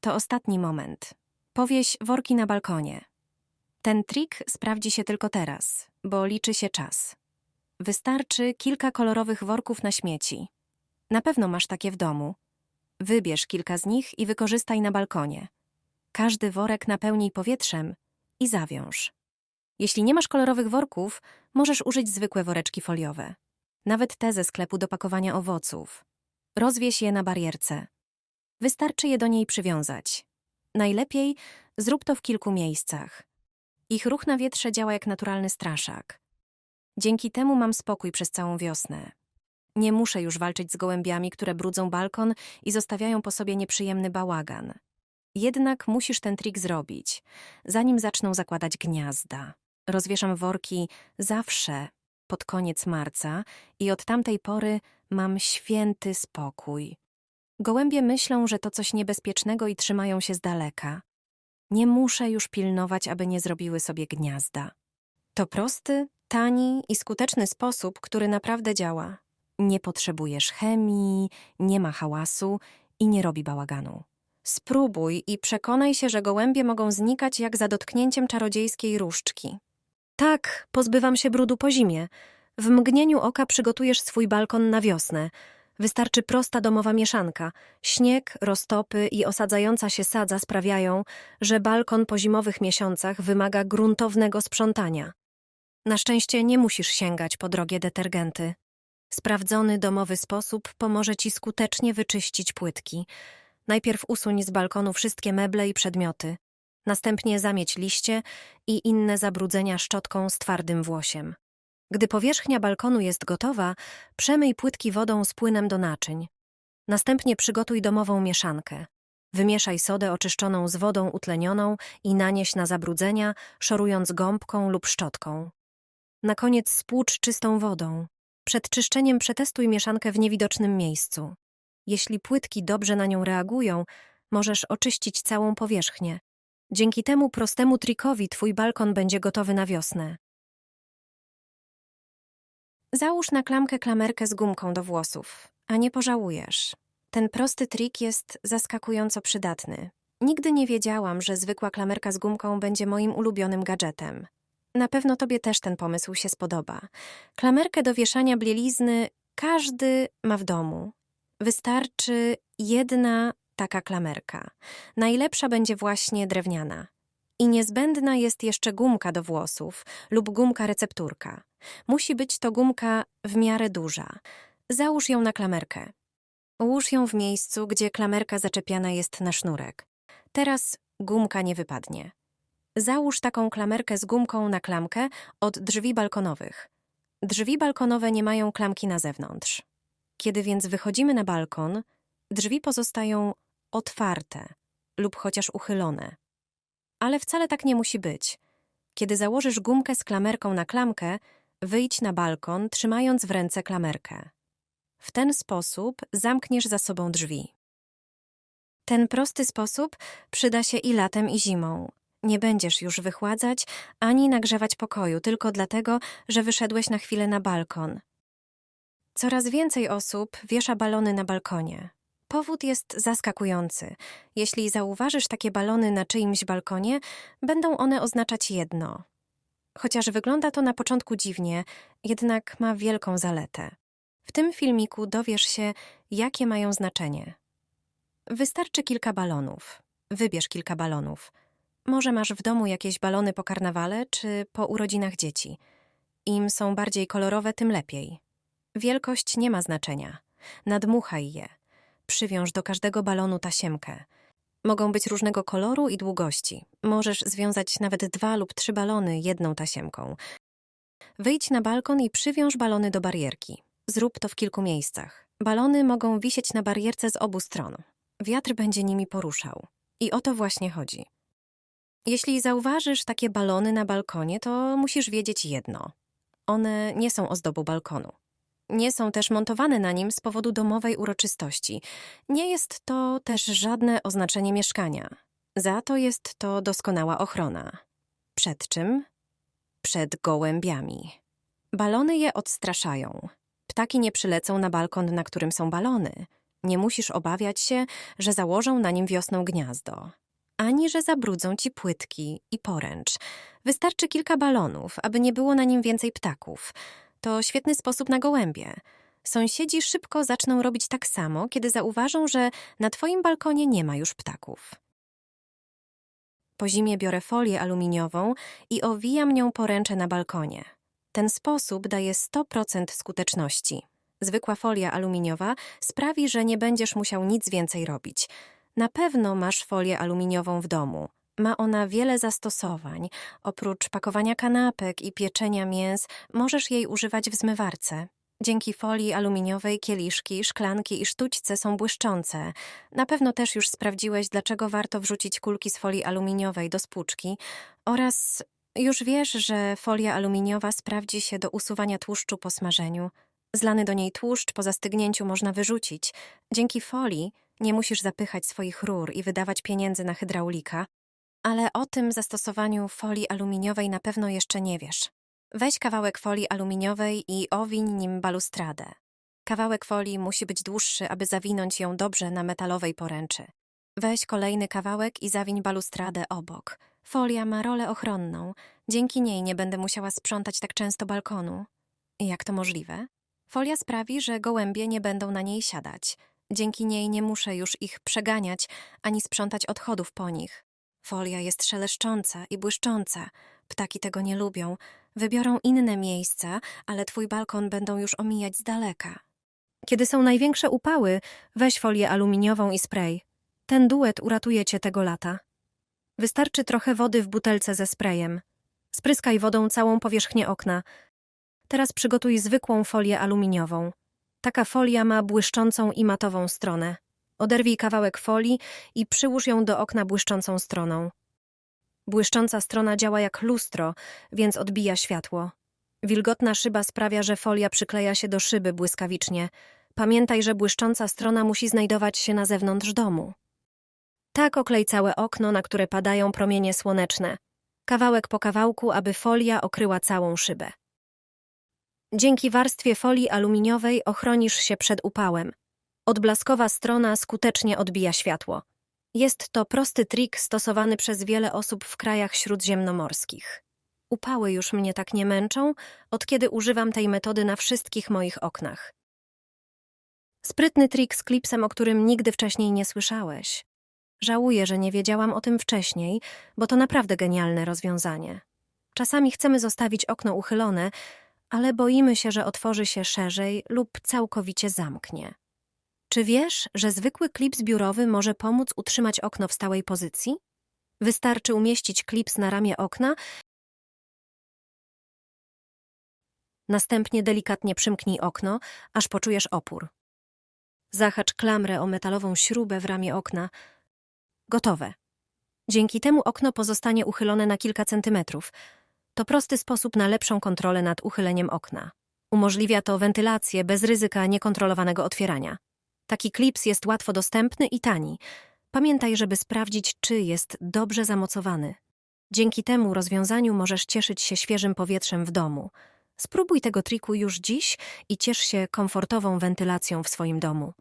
To ostatni moment. Powieś worki na balkonie. Ten trik sprawdzi się tylko teraz, bo liczy się czas. Wystarczy kilka kolorowych worków na śmieci. Na pewno masz takie w domu. Wybierz kilka z nich i wykorzystaj na balkonie. Każdy worek napełnij powietrzem i zawiąż. Jeśli nie masz kolorowych worków, możesz użyć zwykłe woreczki foliowe. Nawet te ze sklepu do pakowania owoców. Rozwieś je na barierce. Wystarczy je do niej przywiązać. Najlepiej zrób to w kilku miejscach. Ich ruch na wietrze działa jak naturalny straszak. Dzięki temu mam spokój przez całą wiosnę. Nie muszę już walczyć z gołębiami, które brudzą balkon i zostawiają po sobie nieprzyjemny bałagan. Jednak musisz ten trik zrobić, zanim zaczną zakładać gniazda. Rozwieszam worki zawsze pod koniec marca i od tamtej pory mam święty spokój. Gołębie myślą, że to coś niebezpiecznego i trzymają się z daleka. Nie muszę już pilnować, aby nie zrobiły sobie gniazda. To prosty, tani i skuteczny sposób, który naprawdę działa. Nie potrzebujesz chemii, nie ma hałasu i nie robi bałaganu. Spróbuj i przekonaj się, że gołębie mogą znikać jak za dotknięciem czarodziejskiej różdżki. Tak, pozbywam się brudu po zimie. W mgnieniu oka przygotujesz swój balkon na wiosnę. Wystarczy prosta domowa mieszanka. Śnieg, roztopy i osadzająca się sadza sprawiają, że balkon po zimowych miesiącach wymaga gruntownego sprzątania. Na szczęście nie musisz sięgać po drogie detergenty. Sprawdzony domowy sposób pomoże ci skutecznie wyczyścić płytki. Najpierw usuń z balkonu wszystkie meble i przedmioty. Następnie zamieć liście i inne zabrudzenia szczotką z twardym włosiem. Gdy powierzchnia balkonu jest gotowa, przemyj płytki wodą z płynem do naczyń. Następnie przygotuj domową mieszankę. Wymieszaj sodę oczyszczoną z wodą utlenioną i nanieś na zabrudzenia, szorując gąbką lub szczotką. Na koniec spłucz czystą wodą. Przed czyszczeniem przetestuj mieszankę w niewidocznym miejscu. Jeśli płytki dobrze na nią reagują, możesz oczyścić całą powierzchnię. Dzięki temu prostemu trikowi twój balkon będzie gotowy na wiosnę. Załóż na klamkę klamerkę z gumką do włosów, a nie pożałujesz. Ten prosty trik jest zaskakująco przydatny. Nigdy nie wiedziałam, że zwykła klamerka z gumką będzie moim ulubionym gadżetem. Na pewno tobie też ten pomysł się spodoba. Klamerkę do wieszania bielizny każdy ma w domu. Wystarczy jedna taka klamerka. Najlepsza będzie właśnie drewniana. I niezbędna jest jeszcze gumka do włosów lub gumka recepturka. Musi być to gumka w miarę duża. Załóż ją na klamerkę. Ułóż ją w miejscu, gdzie klamerka zaczepiana jest na sznurek. Teraz gumka nie wypadnie. Załóż taką klamerkę z gumką na klamkę od drzwi balkonowych. Drzwi balkonowe nie mają klamki na zewnątrz. Kiedy więc wychodzimy na balkon, drzwi pozostają otwarte lub chociaż uchylone. Ale wcale tak nie musi być. Kiedy założysz gumkę z klamerką na klamkę, wyjdź na balkon, trzymając w ręce klamerkę. W ten sposób zamkniesz za sobą drzwi. Ten prosty sposób przyda się i latem, i zimą. Nie będziesz już wychładzać ani nagrzewać pokoju tylko dlatego, że wyszedłeś na chwilę na balkon. Coraz więcej osób wiesza balony na balkonie. Powód jest zaskakujący. Jeśli zauważysz takie balony na czyimś balkonie, będą one oznaczać jedno. Chociaż wygląda to na początku dziwnie, jednak ma wielką zaletę. W tym filmiku dowiesz się, jakie mają znaczenie. Wystarczy kilka balonów. Wybierz kilka balonów. Może masz w domu jakieś balony po karnawale czy po urodzinach dzieci. Im są bardziej kolorowe, tym lepiej. Wielkość nie ma znaczenia. Nadmuchaj je. Przywiąż do każdego balonu tasiemkę. Mogą być różnego koloru i długości. Możesz związać nawet dwa lub trzy balony jedną tasiemką. Wyjdź na balkon i przywiąż balony do barierki. Zrób to w kilku miejscach. Balony mogą wisieć na barierce z obu stron. Wiatr będzie nimi poruszał. I o to właśnie chodzi. Jeśli zauważysz takie balony na balkonie, to musisz wiedzieć jedno. One nie są ozdobą balkonu. Nie są też montowane na nim z powodu domowej uroczystości. Nie jest to też żadne oznaczenie mieszkania. Za to jest to doskonała ochrona. Przed czym? Przed gołębiami. Balony je odstraszają. Ptaki nie przylecą na balkon, na którym są balony. Nie musisz obawiać się, że założą na nim wiosną gniazdo, ani że zabrudzą ci płytki i poręcz. Wystarczy kilka balonów, aby nie było na nim więcej ptaków. To świetny sposób na gołębie. Sąsiedzi szybko zaczną robić tak samo, kiedy zauważą, że na twoim balkonie nie ma już ptaków. Po zimie biorę folię aluminiową i owijam nią poręcze na balkonie. Ten sposób daje 100% skuteczności. Zwykła folia aluminiowa sprawi, że nie będziesz musiał nic więcej robić. Na pewno masz folię aluminiową w domu. Ma ona wiele zastosowań. Oprócz pakowania kanapek i pieczenia mięs, możesz jej używać w zmywarce. Dzięki folii aluminiowej kieliszki, szklanki i sztućce są błyszczące. Na pewno też już sprawdziłeś, dlaczego warto wrzucić kulki z folii aluminiowej do spłuczki oraz już wiesz, że folia aluminiowa sprawdzi się do usuwania tłuszczu po smażeniu. Zlany do niej tłuszcz po zastygnięciu można wyrzucić. Dzięki folii nie musisz zapychać swoich rur i wydawać pieniędzy na hydraulika. Ale o tym zastosowaniu folii aluminiowej na pewno jeszcze nie wiesz. Weź kawałek folii aluminiowej i owiń nim balustradę. Kawałek folii musi być dłuższy, aby zawinąć ją dobrze na metalowej poręczy. Weź kolejny kawałek i zawiń balustradę obok. Folia ma rolę ochronną. Dzięki niej nie będę musiała sprzątać tak często balkonu. Jak to możliwe? Folia sprawi, że gołębie nie będą na niej siadać. Dzięki niej nie muszę już ich przeganiać ani sprzątać odchodów po nich. Folia jest szeleszcząca i błyszcząca. Ptaki tego nie lubią. Wybiorą inne miejsca, ale twój balkon będą już omijać z daleka. Kiedy są największe upały, weź folię aluminiową i spray. Ten duet uratuje cię tego lata. Wystarczy trochę wody w butelce ze sprayem. Spryskaj wodą całą powierzchnię okna. Teraz przygotuj zwykłą folię aluminiową. Taka folia ma błyszczącą i matową stronę. Oderwij kawałek folii i przyłóż ją do okna błyszczącą stroną. Błyszcząca strona działa jak lustro, więc odbija światło. Wilgotna szyba sprawia, że folia przykleja się do szyby błyskawicznie. Pamiętaj, że błyszcząca strona musi znajdować się na zewnątrz domu. Tak oklej całe okno, na które padają promienie słoneczne. Kawałek po kawałku, aby folia okryła całą szybę. Dzięki warstwie folii aluminiowej ochronisz się przed upałem. Odblaskowa strona skutecznie odbija światło. Jest to prosty trik stosowany przez wiele osób w krajach śródziemnomorskich. Upały już mnie tak nie męczą, od kiedy używam tej metody na wszystkich moich oknach. Sprytny trik z klipsem, o którym nigdy wcześniej nie słyszałeś. Żałuję, że nie wiedziałam o tym wcześniej, bo to naprawdę genialne rozwiązanie. Czasami chcemy zostawić okno uchylone, ale boimy się, że otworzy się szerzej lub całkowicie zamknie. Czy wiesz, że zwykły klips biurowy może pomóc utrzymać okno w stałej pozycji? Wystarczy umieścić klips na ramię okna, następnie delikatnie przymknij okno, aż poczujesz opór. Zahacz klamrę o metalową śrubę w ramię okna. Gotowe. Dzięki temu okno pozostanie uchylone na kilka centymetrów. To prosty sposób na lepszą kontrolę nad uchyleniem okna. Umożliwia to wentylację bez ryzyka niekontrolowanego otwierania. Taki klips jest łatwo dostępny i tani. Pamiętaj, żeby sprawdzić, czy jest dobrze zamocowany. Dzięki temu rozwiązaniu możesz cieszyć się świeżym powietrzem w domu. Spróbuj tego triku już dziś i ciesz się komfortową wentylacją w swoim domu.